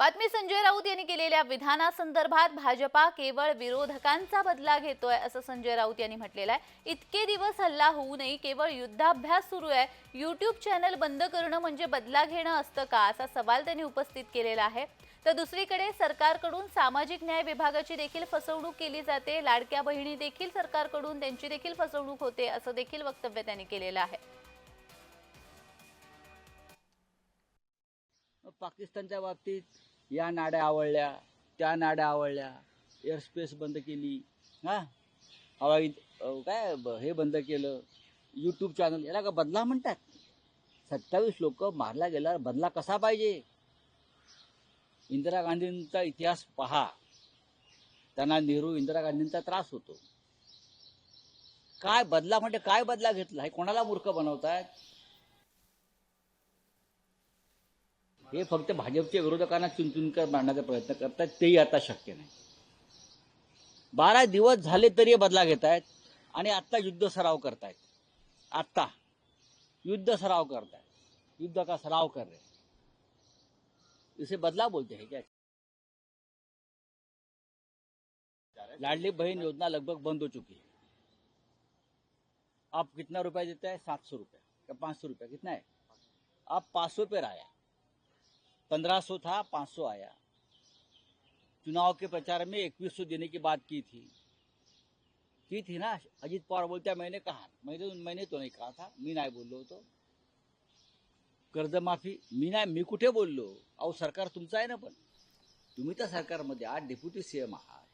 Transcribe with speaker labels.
Speaker 1: बातमी संजय राऊत यांनी केलेल्या विधानासंदर्भात भाजपा केवळ विरोधकांचा बदला घेतोय असं संजय राऊत यांनी म्हटलेलं आहे. इतके दिवस हल्ला होऊनही केवळ युद्धाभ्यास सुरू आहे. युट्यूब चॅनल बंद करणं म्हणजे बदला घेणं असतं का असा सवाल त्यांनी उपस्थित केलेला आहे. तर दुसरीकडे सरकारकडून सामाजिक न्याय विभागाची देखील फसवणूक केली जाते. लाडक्या बहिणी देखील सरकारकडून त्यांची देखील फसवणूक होते असं देखील वक्तव्य त्यांनी केलेलं आहे.
Speaker 2: पाकिस्तानच्या बाबतीत या नाड्या आवडल्या त्या नाड्या आवडल्या. एअरस्पेस बंद केली. हा? हवाई काय हे बंद केलं. यूट्यूब चॅनल याला का बदला म्हणतात? सत्तावीस लोक मारला गेल्यावर बदला कसा पाहिजे? इंदिरा गांधींचा इतिहास पहा. त्यांना नेहरू इंदिरा गांधींचा त्रास होतो. काय बदला म्हणजे काय बदला घेतला? हे कोणाला मूर्ख बनवतात हे फक्त भाजपच्या विरोधकांना चुनचुनकर मांडण्याचा प्रयत्न करतात तेही आता शक्य नाही. बारा दिवस झाले तरी बदला घेत आहेत आणि आत्ता युद्ध सराव करतायत. आत्ता. युद्ध सराव करतायत. युद्ध का सराव कर रहे इसे बदला बोलते हैं क्या? लाडली बहन योजना लगभग बंद हो चुकी है। आप कितना रुपया देता है? सात सौ रुपया। या पाँच सौ रुपया? कितना है? आप पाँच सौ पे आया पंद्रह सौ था पाँच सौ आया। चुनाव के प्रचार में इक्कीस सौ देने की बात की थी। की थी ना? अजित पवार बोलते मैंने कहा मैंने मैंने तो नहीं कहा था। मी नाही बोललो होतो कर्जमाफी मी नाही मी कुठे बोललो अहो सरकार तुमचं आहे ना पण. तुम्ही तर सरकारमध्ये आज डेप्युटी सीएम आहात.